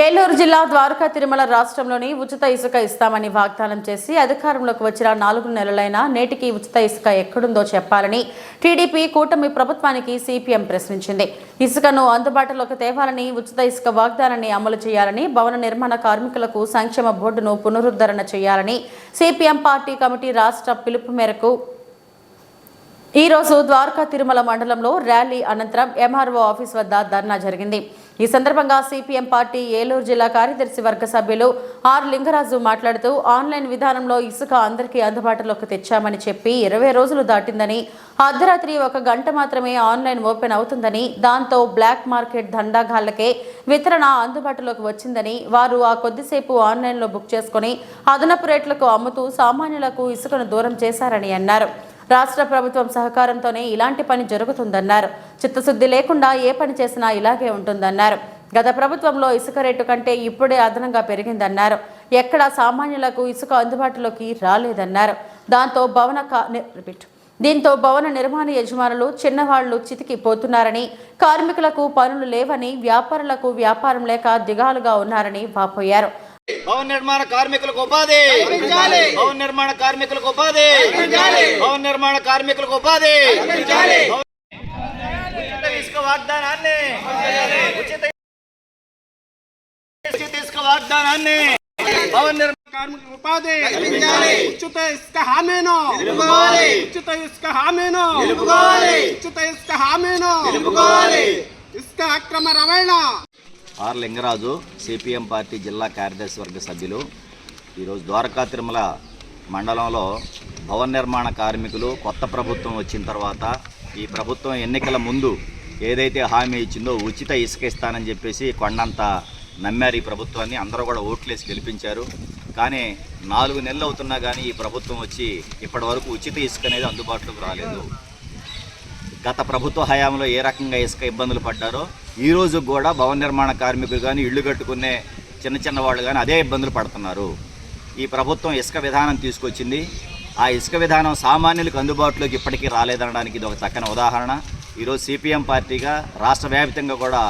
ఏలూరు జిల్లా ద్వారకా తిరుమల రాష్ట్రంలోని ఉచిత ఇసుక ఇస్తామని వాగ్దానం చేసి అధికారంలోకి వచ్చిన నాలుగు నెలలైనా నేటికి ఉచిత ఇసుక ఎక్కడుందో చెప్పాలని టీడీపీ కూటమి ప్రభుత్వానికి సిపిఎం ప్రశ్నించింది. ఇసుకను అందుబాటులోకి తేవాలని ఉచిత ఇసుక వాగ్దానాన్ని అమలు చేయాలని భవన నిర్మాణ కార్మికులకు సంక్షేమ బోర్డును పునరుద్ధరణ చేయాలని సిపిఎం పార్టీ కమిటీ రాష్ట్ర పిలుపు మేరకు ఈ రోజు ద్వారకా తిరుమల మండలంలో ర్యాలీ అనంతరం ఎంఆర్ఓ ఆఫీస్ వద్ద ధర్నా జరిగింది. ఈ సందర్భంగా సిపిఎం పార్టీ ఏలూరు జిల్లా కార్యదర్శి వర్గ సభ్యులు ఆర్ లింగరాజు మాట్లాడుతూ ఆన్లైన్ విధానంలో ఇసుక అందరికీ అందుబాటులోకి తెచ్చామని చెప్పి ఇరవై రోజులు దాటిందని అర్ధరాత్రి ఒక గంట మాత్రమే ఆన్లైన్ ఓపెన్ అవుతుందని దాంతో బ్లాక్ మార్కెట్ దండాగాళ్ళకే వితరణ అందుబాటులోకి వచ్చిందని వారు ఆ కొద్దిసేపు ఆన్లైన్లో బుక్ చేసుకుని అదనపు రేట్లకు అమ్ముతూ సామాన్యులకు ఇసుకను దూరం చేశారని అన్నారు. రాష్ట్ర ప్రభుత్వం సహకారంతోనే ఇలాంటి పని జరుగుతుందన్నారు. చిత్తశుద్ధి లేకుండా ఏ పని చేసినా ఇలాగే ఉంటుందన్నారు. గత ప్రభుత్వంలో ఇసుక రేటు కంటే ఇప్పుడే అదనంగా పెరిగిందన్నారు. ఎక్కడా సామాన్యులకు ఇసుక అందుబాటులోకి రాలేదన్నారు. దాంతో భవన రిపీట్. దీంతో భవన నిర్మాణ యజమానులు చిన్నవాళ్ళు చితికిపోతున్నారని కార్మికులకు పనులు లేవని వ్యాపారులకు వ్యాపారం లేక దిగాలుగా ఉన్నారని వాపోయారు. భవన నిర్మాణ కార్మికులకు ఉపాధి భవన నిర్మాణ కార్మికులకు ఉపాధి భవన నిర్మాణ కార్మికులకు ఉపాధి భవన- ఉచిత ఇసుక వాగ్దానాన్ని ఉచిత ఉచిత ఇసుక వాగ్దానాన్ని భవన నిర్మాణ కార్మికులకు ఉపాధి ఉచిత ఇసుక హామీను ఉచిత ఇసుక హామీను ఉచిత ఇసుక హామీను ఇసుక అక్రమ రవాణా ఆర్ లింగరాజు సిపిఎం పార్టీ జిల్లా కార్యదర్శి వర్గ సభ్యులు. ఈరోజు ద్వారకా తిరుమల మండలంలో భవన నిర్మాణ కార్మికులు కొత్త ప్రభుత్వం వచ్చిన తర్వాత ఈ ప్రభుత్వం ఎన్నికల ముందు ఏదైతే హామీ ఇచ్చిందో ఉచిత ఇసుక ఇస్తానని చెప్పేసి కొండంత నమ్మారు ఈ ప్రభుత్వాన్ని. అందరూ కూడా ఓట్లేసి గెలిపించారు. కానీ నాలుగు నెలలు అవుతున్నా కానీ ఈ ప్రభుత్వం వచ్చి ఇప్పటి వరకు ఉచిత ఇసుక అనేది అందుబాటులోకి రాలేదు. గత ప్రభుత్వ హయాంలో ఏ రకంగా ఇసుక ఇబ్బందులు పడ్డారో ఈ కూడా భవన నిర్మాణ కార్మికులు కానీ ఇళ్ళు కట్టుకునే చిన్న చిన్న వాళ్ళు కానీ అదే ఇబ్బందులు పడుతున్నారు. ఈ ప్రభుత్వం ఇసుక విధానం తీసుకొచ్చింది. ఆ ఇసుక విధానం సామాన్యులకు అందుబాటులోకి ఇప్పటికీ రాలేదనడానికి ఇది ఒక చక్కని ఉదాహరణ. ఈరోజు సిపిఎం పార్టీగా రాష్ట్ర వ్యాప్తంగా కూడా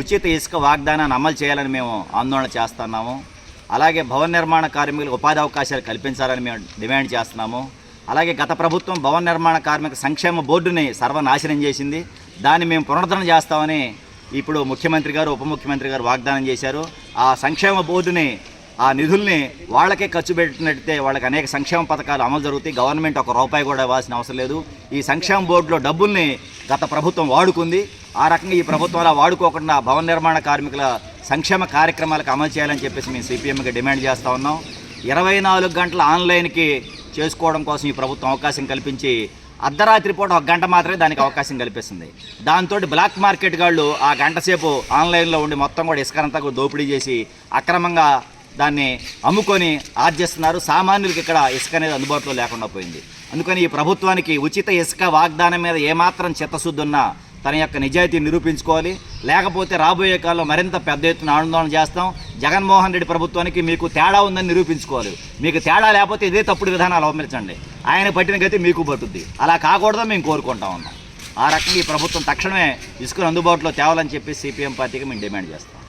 ఉచిత ఇసుక వాగ్దానాన్ని అమలు చేయాలని మేము ఆందోళన చేస్తున్నాము. అలాగే భవన నిర్మాణ కార్మికులకు ఉపాధి అవకాశాలు కల్పించాలని మేము డిమాండ్ చేస్తున్నాము. అలాగే గత ప్రభుత్వం భవన నిర్మాణ కార్మిక సంక్షేమ బోర్డుని సర్వనాశనం చేసింది. దాన్ని మేము పునరుద్ధరణ చేస్తామని ఇప్పుడు ముఖ్యమంత్రి గారు ఉప ముఖ్యమంత్రి గారు వాగ్దానం చేశారు. ఆ సంక్షేమ బోర్డుని ఆ నిధుల్ని వాళ్ళకే ఖర్చు పెట్టినట్టే వాళ్ళకి అనేక సంక్షేమ పథకాలు అమలు జరుగుతాయి. గవర్నమెంట్ ఒక రూపాయి కూడా ఇవ్వాల్సిన అవసరం లేదు. ఈ సంక్షేమ బోర్డులో డబ్బుల్ని గత ప్రభుత్వం వాడుకుంది. ఆ రకంగా ఈ ప్రభుత్వం అలా వాడుకోకుండా భవన నిర్మాణ కార్మికుల సంక్షేమ కార్యక్రమాలకు అమలు చేయాలని చెప్పేసి మేము సిపిఎంకి డిమాండ్ చేస్తూ ఉన్నాం. ఇరవై నాలుగు గంటల ఆన్లైన్కి చేసుకోవడం కోసం ఈ ప్రభుత్వం అవకాశం కల్పించి అర్ధరాత్రి పూట ఒక గంట మాత్రమే దానికి అవకాశం కల్పిస్తుంది. దాంతో బ్లాక్ మార్కెట్ గాళ్ళు ఆ గంట సేపు ఆన్లైన్లో ఉండి మొత్తం కూడా ఇసుకనంతా కూడా దోపిడీ చేసి అక్రమంగా దాన్ని అమ్ముకొని ఆర్జిస్తున్నారు. సామాన్యులకి ఇక్కడ ఇసుక అనేది అందుబాటులో లేకుండా పోయింది. అందుకని ఈ ప్రభుత్వానికి ఉచిత ఇసుక వాగ్దానం మీద ఏమాత్రం చిత్తశుద్ధి ఉన్నా తన యొక్క నిజాయితీ నిరూపించుకోవాలి. లేకపోతే రాబోయే కాలంలో మరింత పెద్ద ఎత్తున ఆందోళన చేస్తాం. జగన్మోహన్ రెడ్డి ప్రభుత్వానికి మీకు తేడా ఉందని నిరూపించుకోవాలి. మీకు తేడా లేకపోతే ఇదే తప్పుడు విధానాలు అవమర్చండి. ఆయన పట్టిన గతి మీకు పట్టుద్ది. అలా కాకూడదని మేము కోరుకుంటా ఉన్నాం. ఆ రకంగా ఈ ప్రభుత్వం తక్షణమే ఇసుకను అందుబాటులో తేవాలని చెప్పి సిపిఎం పార్టీకి మేము డిమాండ్ చేస్తాం.